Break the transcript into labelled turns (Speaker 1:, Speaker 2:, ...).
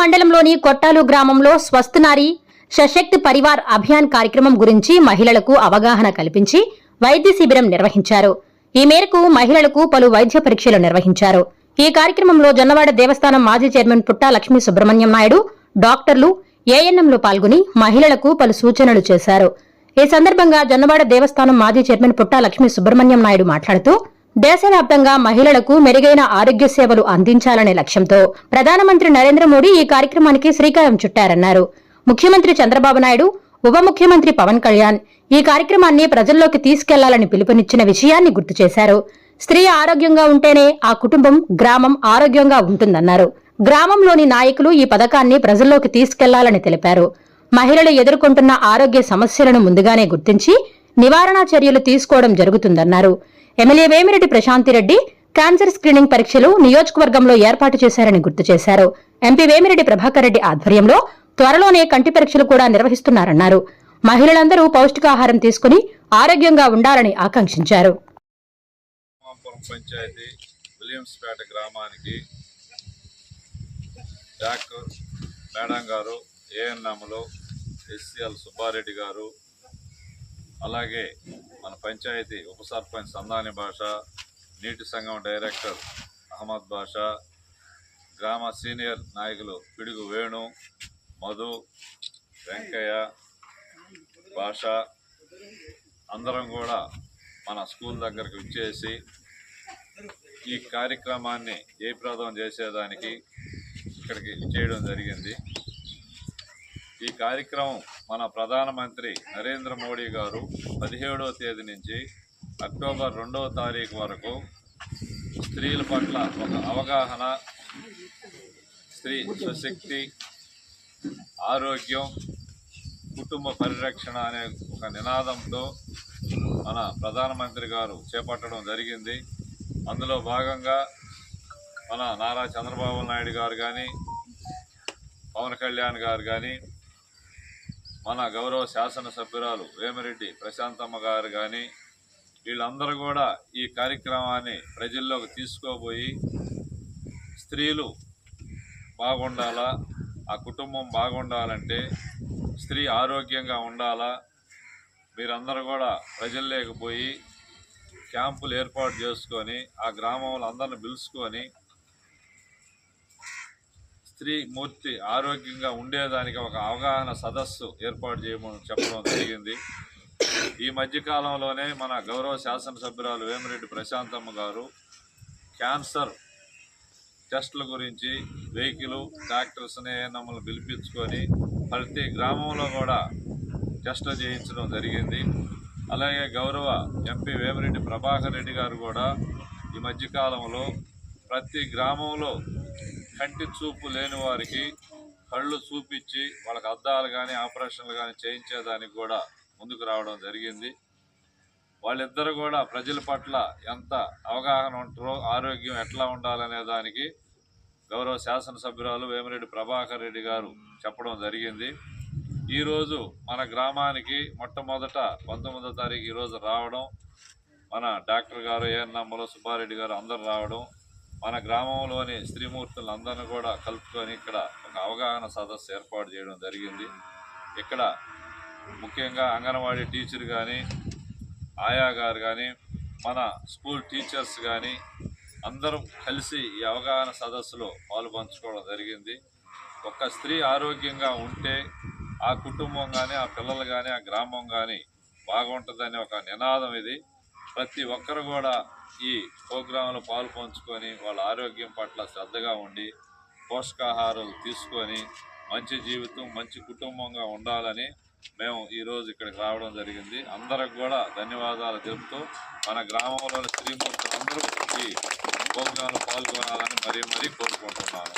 Speaker 1: మండలంలోని కొట్టాలు గ్రామంలో స్వస్థనారి సశక్తి పరివార్ అభియాన్ కార్యక్రమం గురించి మహిళలకు అవగాహన కల్పించి వైద్య శిబిరం నిర్వహించారు. ఈ మేరకు మహిళలకు పలు వైద్య పరీక్షలు నిర్వహించారు. ఈ కార్యక్రమంలో జొన్నవాడ దేవస్థానం మాజీ చైర్మన్ పుట్టా లక్ష్మీ సుబ్రహ్మణ్యం నాయుడు డాక్టర్లు ఏఎన్ఎంలు పాల్గొని మహిళలకు పలు సూచనలు చేశారు. ఈ సందర్భంగా జొన్నవాడ దేవస్థానం మాజీ చైర్మన్ పుట్టా లక్ష్మీ సుబ్రహ్మణ్యం నాయుడు మాట్లాడుతూ దేశవ్యాప్తంగా మహిళలకు మెరుగైన ఆరోగ్య సేవలు అందించాలనే లక్ష్యంతో ప్రధానమంత్రి నరేంద్ర మోడీ ఈ కార్యక్రమానికి శ్రీకారం చుట్టారన్నారు. ముఖ్యమంత్రి చంద్రబాబు నాయుడు ఉప ముఖ్యమంత్రి పవన్ కళ్యాణ్ ఈ కార్యక్రమాన్ని ప్రజల్లోకి తీసుకెళ్ళాలని పిలుపునిచ్చిన విషయాన్ని గుర్తు చేశారు. స్త్రీ ఆరోగ్యంగా ఉంటేనే ఆ కుటుంబం గ్రామం ఆరోగ్యంగా ఉంటుందన్నారు. గ్రామంలోని నాయకులు ఈ పథకాన్ని ప్రజల్లోకి తీసుకెళ్ళాలని తెలిపారు. మహిళలు ఎదుర్కొంటున్న ఆరోగ్య సమస్యలను ముందుగానే గుర్తించి నివారణా చర్యలు తీసుకోవడం జరుగుతుందన్నారు. MLA Vemireddy Prashanthi Reddy cancer screening పరీక్షలు నియోజకవర్గంలో ఏర్పాటు చేశారని గుర్తు చేశారు. ఎంపీ వేమిరెడ్డి ప్రభాకర్ రెడ్డి ఆధ్వర్యంలో త్వరలోనే కంటి పరీక్షలు కూడా నిర్వహిస్తున్నారన్నారు. మహిళలందరూ పౌష్టికాహారం తీసుకుని ఆరోగ్యంగా ఉండాలని ఆకాంక్షించారు.
Speaker 2: విలియమ్స్పేట గ్రామానికి డాక్టర్ మేడం గారు ఏఎన్ఎంలో ఎస్సిఎల్ సుబ్బారెడ్డి గారు అలాగే పంచాయతీ ఉప సర్పంచ్ సందాని భాష నీటి సంఘం డైరెక్టర్ అహ్మద్ భాష గ్రామ సీనియర్ నాయకులు పిడుగు వేణు మధు వెంకయ్య భాష. అందరం కూడా మన స్కూల్ దగ్గరకు విచ్చేసి ఈ కార్యక్రమాన్ని జయప్రదం చేసేదానికి ఇక్కడికి చేయడం జరిగింది. ఈ కార్యక్రమం మన ప్రధానమంత్రి నరేంద్ర మోడీ గారు పదిహేడవ తేదీ నుంచి అక్టోబర్ రెండవ తారీఖు వరకు స్త్రీల పట్ల ఒక అవగాహన స్త్రీ స్వశక్తి ఆరోగ్యం కుటుంబ పరిరక్షణ అనే ఒక నినాదంతో మన ప్రధానమంత్రి గారు చేపట్టడం జరిగింది. అందులో భాగంగా మన నారా చంద్రబాబు నాయుడు గారు కానీ పవన్ కళ్యాణ్ గారు కానీ మన గౌరవ శాసనసభ్యురాలు వేమిరెడ్డి ప్రశాంతమ్మ గారు కానీ వీళ్ళందరూ కూడా ఈ కార్యక్రమాన్ని ప్రజల్లోకి తీసుకోబోయి స్త్రీలు బాగుండాలా ఆ కుటుంబం బాగుండాలంటే స్త్రీ ఆరోగ్యంగా ఉండాలా మీరందరూ కూడా ప్రజల్లోకి పోయి క్యాంపులు ఏర్పాటు చేసుకొని ఆ గ్రామంలో అందరిని పిలుచుకొని స్త్రీ మూర్తి ఆరోగ్యంగా ఉండేదానికి ఒక అవగాహన సదస్సు ఏర్పాటు చేయమని చెప్పడం జరిగింది. ఈ మధ్యకాలంలోనే మన గౌరవ శాసనసభ్యురాలు వేమిరెడ్డి ప్రశాంతమ్మ గారు క్యాన్సర్ టెస్టుల గురించి వెహికల్ డాక్టర్స్ని నమ్మల్ని పిలిపించుకొని ప్రతి గ్రామంలో కూడా టెస్టులు చేయించడం జరిగింది. అలాగే గౌరవ ఎంపీ వేమిరెడ్డి ప్రభాకర్ రెడ్డి గారు కూడా ఈ మధ్యకాలంలో ప్రతి గ్రామంలో కంటి చూపు లేని వారికి కళ్ళు చూపించి వాళ్ళకి అద్దాలు కానీ ఆపరేషన్లు కానీ చేయించేదానికి కూడా ముందుకు రావడం జరిగింది. వాళ్ళిద్దరు కూడా ప్రజల పట్ల ఎంత అవగాహన ఉంటారో ఆరోగ్యం ఎట్లా ఉండాలనే దానికి గౌరవ శాసనసభ్యురాలు వేమిరెడ్డి ప్రభాకర్ రెడ్డి గారు చెప్పడం జరిగింది. ఈరోజు మన గ్రామానికి మొట్టమొదట పంతొమ్మిదో తారీఖు ఈరోజు రావడం మన డాక్టర్ గారు ఏఎన్ఎంలో సుబ్బారెడ్డి గారు అందరు రావడం మన గ్రామంలోని స్త్రీమూర్తులందరిని కూడా కలుపుకొని ఇక్కడ ఒక అవగాహన సదస్సు ఏర్పాటు చేయడం జరిగింది. ఇక్కడ ముఖ్యంగా అంగన్వాడీ టీచర్ కానీ ఆయా గారు కానీ మన స్కూల్ టీచర్స్ కానీ అందరం కలిసి ఈ అవగాహన సదస్సులో పాలు పంచుకోవడం జరిగింది. ఒక స్త్రీ ఆరోగ్యంగా ఉంటే ఆ కుటుంబం కానీ ఆ పిల్లలు కానీ ఆ గ్రామం కానీ బాగుంటుందనే ఒక నినాదం ఇది. ప్రతి ఒక్కరు కూడా ఈ ప్రోగ్రాంలో పాల్పంచుకొని వాళ్ళ ఆరోగ్యం పట్ల శ్రద్ధగా ఉండి పోషకాహారాలు తీసుకొని మంచి జీవితం మంచి కుటుంబంగా ఉండాలని మేము ఈరోజు ఇక్కడికి రావడం జరిగింది. అందరికి కూడా ధన్యవాదాలు తెలుపుతూ మన గ్రామంలోని స్త్రీమూర్తులు అందరూ ఈ ప్రోగ్రాంలో పాల్గొనాలని మరీ మరీ కోరుకుంటున్నాను.